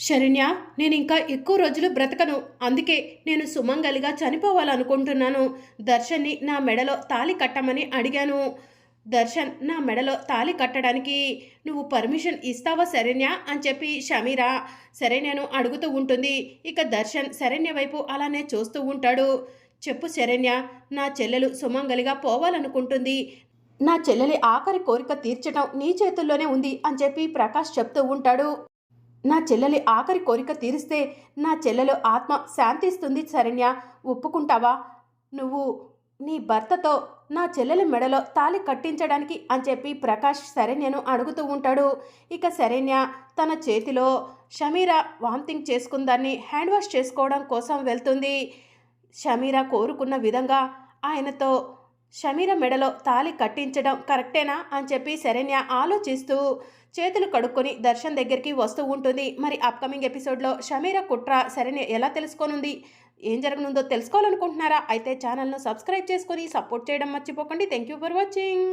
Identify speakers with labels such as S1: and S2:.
S1: శరణ్య నేను ఇంకా ఎక్కువ రోజులు బ్రతకను. అందుకే నేను సుమంగలిగా చనిపోవాలనుకుంటున్నాను. దర్శన్ని నా మెడలో తాళి కట్టమని అడిగాను. దర్శన్ నా మెడలో తాళి కట్టడానికి నువ్వు పర్మిషన్ ఇస్తావా శరణ్య? అని చెప్పి షమీరా శరణ్యను అడుగుతూ ఉంటుంది. ఇక దర్శన్ శరణ్య వైపు అలానే చూస్తూ ఉంటాడు. చెప్పు శరణ్య నా చెల్లెలు సుమంగలిగా పోవాలనుకుంటుంది. నా చెల్లెలి ఆఖరి కోరిక తీర్చడం నీ చేతుల్లోనే ఉంది అని చెప్పి ప్రకాష్ చెప్తూ ఉంటాడు. నా చెల్లెలి ఆఖరి కోరిక తీరిస్తే నా చెల్లెలు ఆత్మ శాంతిస్తుంది శరణ్య. ఒప్పుకుంటావా? నువ్వు నీ భర్తతో నా చెల్లెలి మెడలో తాళి కట్టించడానికి అని చెప్పి ప్రకాష్ శరణ్యను అడుగుతూ ఉంటాడు. ఇక శరణ్య తన చేతిలో షమీరా వాంతింగ్ చేసుకుందాన్ని హ్యాండ్ వాష్ చేసుకోవడం కోసం వెళ్తుంది. షమీరా కోరుకున్న విధంగా ఆయనతో షమీర మెడలో తాళి కట్టించడం కరెక్టేనా అని చెప్పి శరణ్య ఆలోచిస్తూ చేతులు కడుక్కొని దర్శన్ దగ్గరికి వస్తూ ఉంటుంది. మరి అప్కమింగ్ ఎపిసోడ్లో షమీర కుట్ర శరణ్య ఎలా తెలుసుకోనుంది? ఏం జరగనుందో తెలుసుకోవాలనుకుంటున్నారా? అయితే ఛానల్ను సబ్స్క్రైబ్ చేసుకొని సపోర్ట్ చేయడం మర్చిపోకండి. Thank you for watching